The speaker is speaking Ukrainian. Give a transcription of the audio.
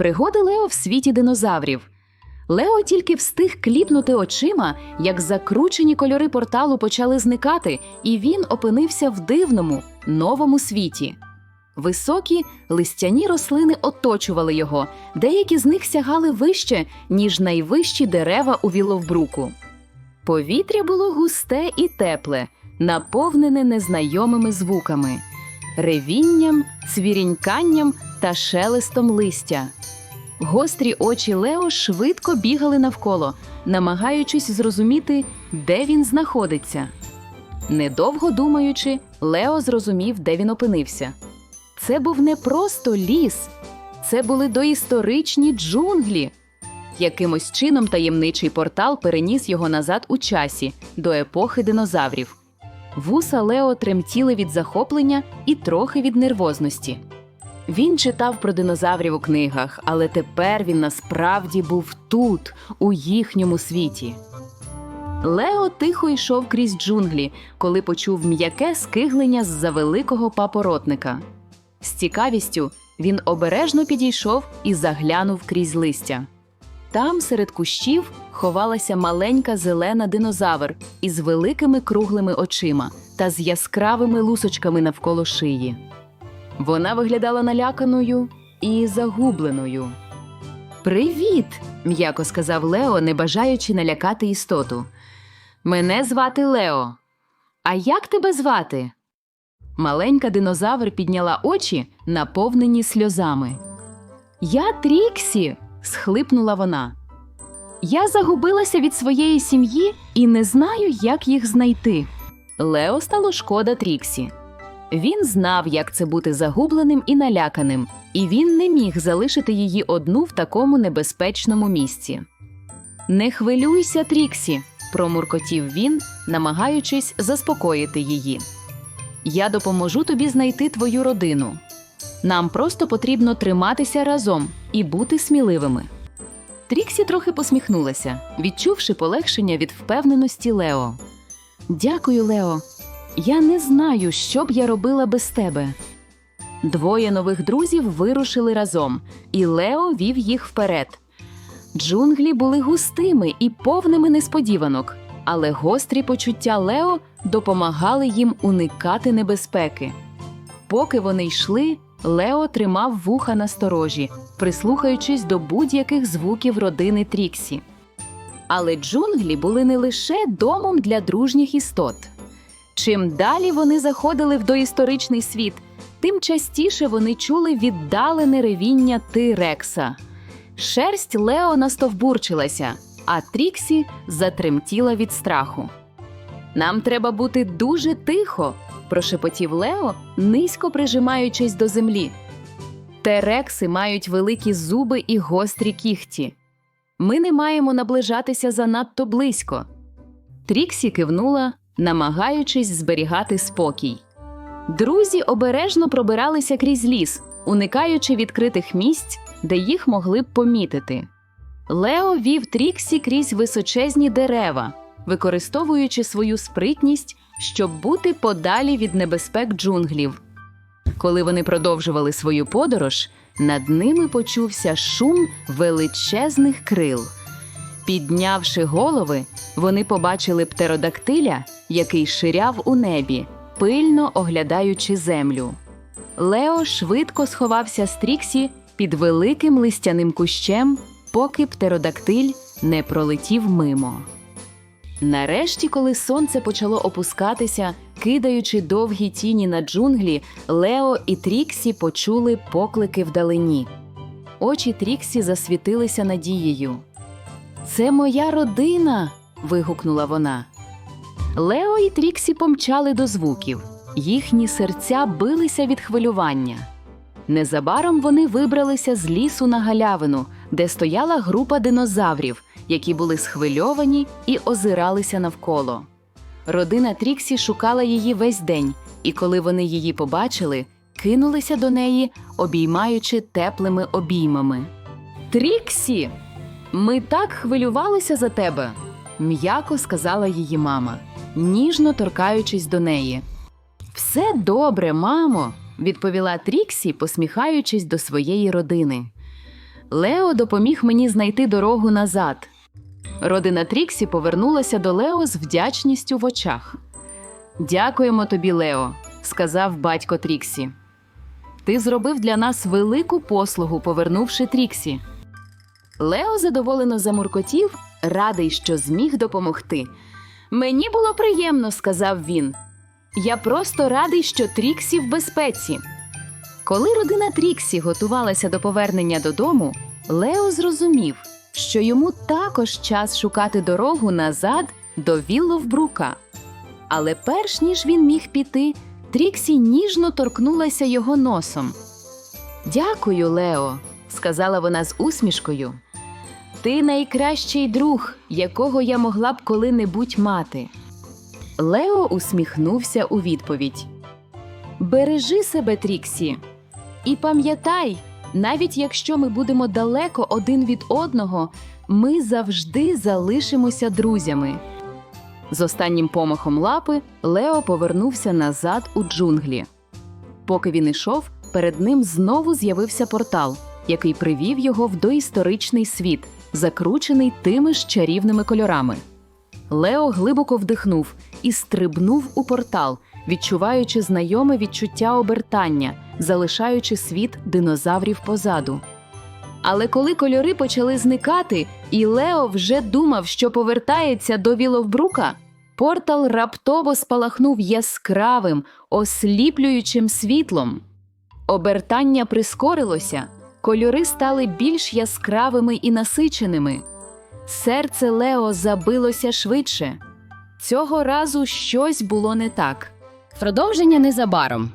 Пригоди Лео в світі динозаврів. Лео тільки встиг кліпнути очима, як закручені кольори порталу почали зникати, і він опинився в дивному, новому світі. Високі листяні рослини оточували його, деякі з них сягали вище, ніж найвищі дерева у Віловбруку. Повітря було густе і тепле, наповнене незнайомими звуками, ревінням, цвіріньканням та шелестом листя. Гострі очі Лео швидко бігали навколо, намагаючись зрозуміти, де він знаходиться. Недовго думаючи, Лео зрозумів, де він опинився. Це був не просто ліс, це були доісторичні джунглі. Якимось чином таємничий портал переніс його назад у часі, до епохи динозаврів. Вуса Лео тремтіли від захоплення і трохи від нервозності. Він читав про динозаврів у книгах, але тепер він насправді був тут, у їхньому світі. Лео тихо йшов крізь джунглі, коли почув м'яке скиглення з-за великого папоротника. З цікавістю він обережно підійшов і заглянув крізь листя. Там, серед кущів, ховалася маленька зелена динозавр із великими круглими очима та з яскравими лусочками навколо шиї. Вона виглядала наляканою і загубленою. Привіт! м'яко сказав Лео, не бажаючи налякати істоту. Мене звати Лео. А як тебе звати? Маленька динозавр підняла очі, наповнені сльозами. Я Тріксі, схлипнула вона. Я загубилася від своєї сім'ї і не знаю, як їх знайти. Лео стало шкода Тріксі. Він знав, як це бути загубленим і наляканим, і він не міг залишити її одну в такому небезпечному місці. Не хвилюйся, Тріксі, промуркотів він, намагаючись заспокоїти її. Я допоможу тобі знайти твою родину. Нам просто потрібно триматися разом і бути сміливими. Тріксі трохи посміхнулася, відчувши полегшення від впевненості Лео. Дякую, Лео. Я не знаю, що б я робила без тебе. Двоє нових друзів вирушили разом, і Лео вів їх вперед. Джунглі були густими і повними несподіванок, але гострі почуття Лео допомагали їм уникати небезпеки. Поки вони йшли, Лео тримав вуха на сторожі, прислухаючись до будь-яких звуків родини Тріксі. Але джунглі були не лише домом для дружніх істот. Чим далі вони заходили в доісторичний світ, тим частіше вони чули віддалене ревіння Тирекса. Шерсть Лео настовбурчилася, а Тріксі затремтіла від страху. Нам треба бути дуже тихо, прошепотів Лео, низько прижимаючись до землі. Терекси мають великі зуби і гострі кіхті. Ми не маємо наближатися занадто близько. Тріксі кивнула, намагаючись зберігати спокій. Друзі обережно пробиралися крізь ліс, уникаючи відкритих місць, де їх могли б помітити. Лео вів Тріксі крізь височезні дерева, використовуючи свою спритність, щоб бути подалі від небезпек джунглів. Коли вони продовжували свою подорож, над ними почувся шум величезних крил. Піднявши голови, вони побачили птеродактиля, який ширяв у небі, пильно оглядаючи землю. Лео швидко сховався з Тріксі під великим листяним кущем, поки птеродактиль не пролетів мимо. Нарешті, коли сонце почало опускатися, кидаючи довгі тіні на джунглі, Лео і Тріксі почули поклики вдалині. Очі Тріксі засвітилися надією. Це моя родина. вигукнула вона. Лео і Тріксі помчали до звуків. Їхні серця билися від хвилювання. Незабаром вони вибралися з лісу на галявину, де стояла група динозаврів, які були схвильовані і озиралися навколо. Родина Тріксі шукала її весь день, і коли вони її побачили, кинулися до неї, обіймаючи теплими обіймами. Тріксі, ми так хвилювалися за тебе, м'яко сказала її мама, ніжно торкаючись до неї. Все добре, мамо, відповіла Тріксі, посміхаючись до своєї родини. Лео допоміг мені знайти дорогу назад. Родина Тріксі повернулася до Лео з вдячністю в очах. Дякуємо тобі, Лео, сказав батько Тріксі. Ти зробив для нас велику послугу, повернувши Тріксі. Лео задоволено замуркотів, радий, що зміг допомогти. Мені було приємно, сказав він. Я просто радий, що Тріксі в безпеці. Коли родина Тріксі готувалася до повернення додому, Лео зрозумів, що йому також час шукати дорогу назад до Вілловбрука. Але перш ніж він міг піти, Тріксі ніжно торкнулася його носом. Дякую, Лео, сказала вона з усмішкою. Ти найкращий друг, якого я могла б коли-небудь мати. Лео усміхнувся у відповідь. Бережи себе, Тріксі, і пам'ятай, навіть якщо ми будемо далеко один від одного, ми завжди залишимося друзями. З останнім помахом лапи Лео повернувся назад у джунглі. Поки він ішов, перед ним знову з'явився портал, який привів його в доісторичний світ, закручений тими ж чарівними кольорами. Лео глибоко вдихнув і стрибнув у портал, відчуваючи знайоме відчуття обертання, залишаючи світ динозаврів позаду. Але коли кольори почали зникати, і Лео вже думав, що повертається до Віловбрука, портал раптово спалахнув яскравим, осліплюючим світлом. Обертання прискорилося, кольори стали більш яскравими і насиченими. Серце Лео забилося швидше. Цього разу щось було не так. Продовження незабаром.